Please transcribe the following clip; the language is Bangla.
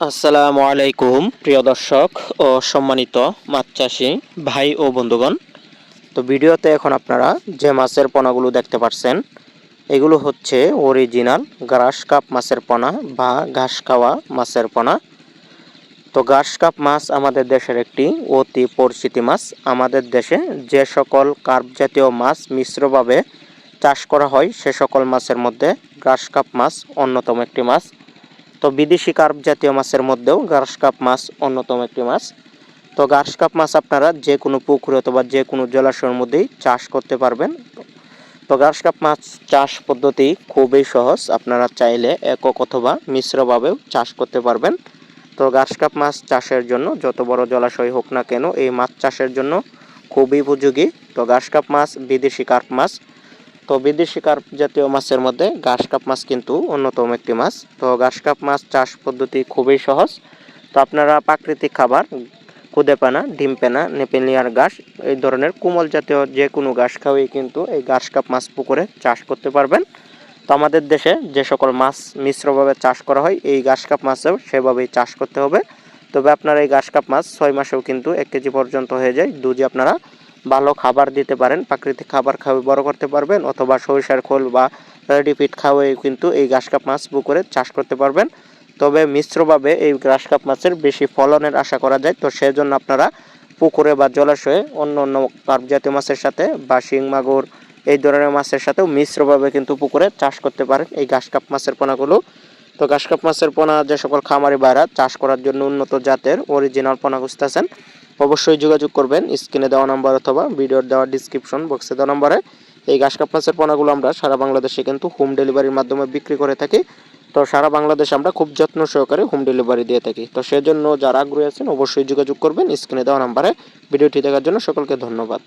আসসালামু আলাইকুম, প্রিয় দর্শক ও সম্মানিত মাছ চাষি ভাই ও বন্ধুগণ। তো ভিডিওতে এখন আপনারা যে মাছের পোনাগুলো দেখতে পাচ্ছেন এগুলো হচ্ছে অরিজিনাল গ্রাস কাপ মাছের পোনা বা ঘাস খাওয়া মাছের পোনা। তো ঘাস কাপ মাছ আমাদের দেশের একটি অতি পরিচিতি মাছ। আমাদের দেশে যে সকল কার্প জাতীয় মাছ মিশ্রভাবে চাষ করা হয়, সে সকল মাছের মধ্যে ঘাস কাপ মাছ অন্যতম একটি মাছ। তো বিদেশি কার্প জাতীয় মাছের মধ্যেও গার্স কাপ মাছ অন্যতম একটি মাছ। তো গার্স কাপ মাছ আপনারা যে কোনো পুকুরে অথবা যে কোনো জলাশয়ের মধ্যেই চাষ করতে পারবেন। তো গার্স কাপ মাছ চাষ পদ্ধতি খুবই সহজ, আপনারা চাইলে একক অথবা মিশ্রভাবেও চাষ করতে পারবেন। তো গার্স কাপ মাছ চাষের জন্য যত বড় জলাশয় হোক না কেন, এই মাছ চাষের জন্য খুবই উপযোগী। তো গার্স কাপ মাছ, বিদেশি কার্প মাছ তো বিদেশি কার্প জাতীয় মাছের মধ্যে ঘাস কাপ মাছ কিন্তু অন্যতম একটি মাছ। তো ঘাস কাপ মাছ চাষ পদ্ধতি খুবই সহজ। তো আপনারা প্রাকৃতিক খাবার কুদে পানা, ডিম পেনা নেপেলিয়ার ঘাস, এই ধরনের কোমল জাতীয় যে কোনো ঘাস খাওয়াই কিন্তু এই ঘাস কাপ মাছ পুকুরে চাষ করতে পারবেন। তো আমাদের দেশে যে সকল মাছ মিশ্রভাবে চাষ করা হয়, এই ঘাস কাপ মাছেও সেভাবেই চাষ করতে হবে। তবে আপনারা এই ঘাস কাপ মাছ ছয় মাসেও কিন্তু এক কেজি পর্যন্ত হয়ে যায়। দুজি আপনারা ভালো খাবার দিতে পারেন, প্রাকৃতিক খাবার খাওয়াই বড় করতে পারবেন, অথবা সরিষার খোল বা রেডি ফিট খাওয়াই কিন্তু এই ঘাস কাপ মাছ পুকুরে চাষ করতে পারবেন। তবে মিশ্রভাবে এই ঘাস কাপ মাছের বেশি ফলনের আশা করা যায়। তো সেজন্য আপনারা পুকুরে বা জলাশয়ে অন্য অন্য কার্প জাতীয় মাছের সাথে বা শিং, মাগুর এই ধরনের মাছের সাথেও মিশ্রভাবে কিন্তু পুকুরে চাষ করতে পারেন এই ঘাস কাপ মাছের পোনাগুলো। তো ঘাস কাপ মাছের পোনা যে সকল খামারি বাইরা চাষ করার জন্য উন্নত জাতের অরিজিনাল পোনা খুঁজতেছেন। অবশ্যই যোগাযোগ করবেন, স্ক্রিনে দেওয়া নাম্বার অথবা ভিডিওর দেওয়া ডিসক্রিপশন বক্সে দেওয়া নাম্বারে। এই ঘাস কাপ মাছের পোনাগুলো আমরা সারা বাংলাদেশে কিন্তু হোম ডেলিভারির মাধ্যমে বিক্রি করে থাকি। তো সারা বাংলাদেশে আমরা খুব যত্ন সহকারে হোম ডেলিভারি দিয়ে থাকি। তো সেজন্য যারা আগ্রহী আছেন, অবশ্যই যোগাযোগ করবেন, স্ক্রিনে দেওয়া নাম্বারে। ভিডিওটি দেখার জন্য সকলকে ধন্যবাদ।